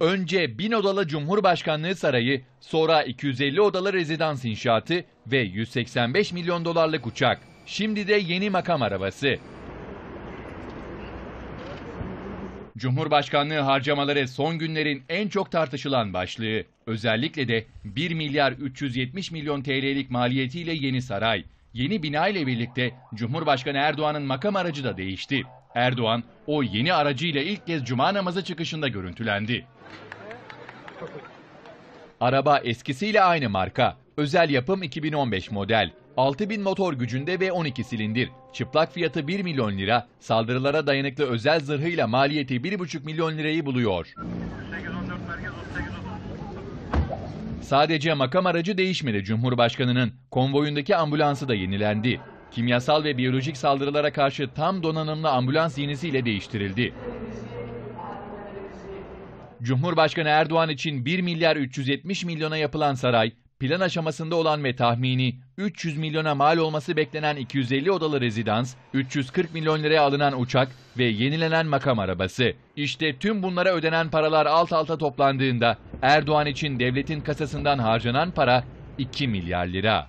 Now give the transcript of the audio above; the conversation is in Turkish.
Önce 1000 odalı Cumhurbaşkanlığı Sarayı, sonra 250 odalı rezidans inşaatı ve 185 milyon dolarlık uçak. Şimdi de yeni makam arabası. Cumhurbaşkanlığı harcamaları son günlerin en çok tartışılan başlığı. Özellikle de 1 milyar 370 milyon TL'lik maliyetiyle yeni saray. Yeni bina ile birlikte Cumhurbaşkanı Erdoğan'ın makam aracı da değişti. Erdoğan o yeni aracıyla ilk kez cuma namazı çıkışında görüntülendi. Araba eskisiyle aynı marka. Özel yapım 2015 model. 6000 motor gücünde ve 12 silindir. Çıplak fiyatı 1 milyon lira, saldırılara dayanıklı özel zırhıyla maliyeti 1,5 milyon lirayı buluyor. Sadece makam aracı değişmedi Cumhurbaşkanı'nın. Konvoyundaki ambulansı da yenilendi. Kimyasal ve biyolojik saldırılara karşı tam donanımlı ambulans yenisiyle değiştirildi. Cumhurbaşkanı Erdoğan için 1 milyar 370 milyona yapılan saray, plan aşamasında olan ve tahmini 300 milyona mal olması beklenen 250 odalı rezidans, 340 milyon liraya alınan uçak ve yenilenen makam arabası. İşte tüm bunlara ödenen paralar alt alta toplandığında Erdoğan için devletin kasasından harcanan para 2 milyar lira.